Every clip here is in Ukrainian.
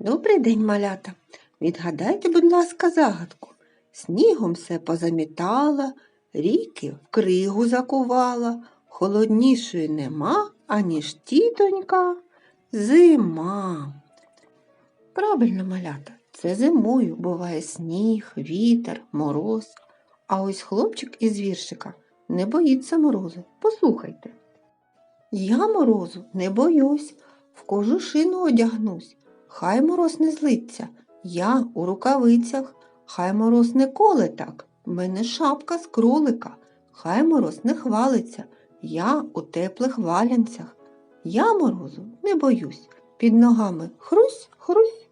Добрий день, малята. Відгадайте, будь ласка, загадку. Снігом все позамітала, ріки в кригу закувала, холоднішої нема, аніж тітонька зима. Правильно, малята, це зимою буває сніг, вітер, мороз. А ось хлопчик із віршика не боїться морозу. Послухайте. Я морозу не боюсь, в кожушину одягнусь. Хай мороз не злиться, я у рукавицях, хай мороз не коле так, в мене шапка з кролика, хай мороз не хвалиться, я у теплих валянцях. Я морозу не боюсь, під ногами хрусь, хрусь.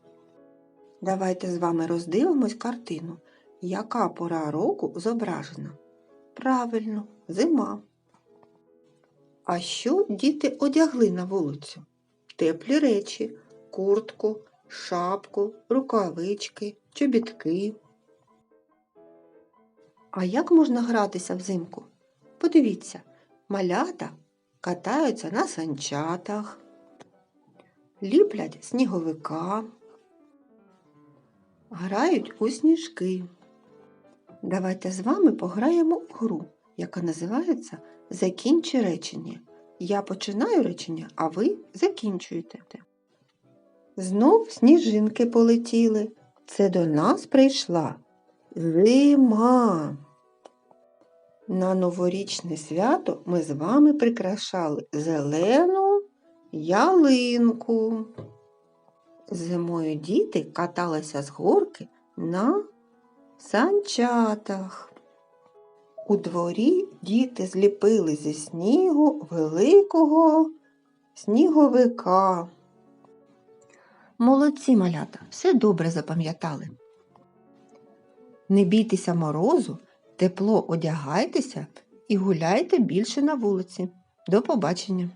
Давайте з вами роздивимось картину, яка пора року зображена. Правильно, зима. А що діти одягли на вулицю? Теплі речі, куртку, шапку, рукавички, чобітки. А як можна гратися взимку? Подивіться, малята катаються на санчатах, ліплять сніговика, грають у сніжки. Давайте з вами пограємо в гру, яка називається Закінчи речення. Я починаю речення, а ви закінчуєте. Знов сніжинки полетіли. Це до нас прийшла зима. На новорічне свято ми з вами прикрашали зелену ялинку. Зимою діти каталися з горки на санчатах. У дворі діти зліпили зі снігу великого сніговика. Молодці малята, все добре запам'ятали. Не бійтеся морозу, тепло одягайтеся і гуляйте більше на вулиці. До побачення!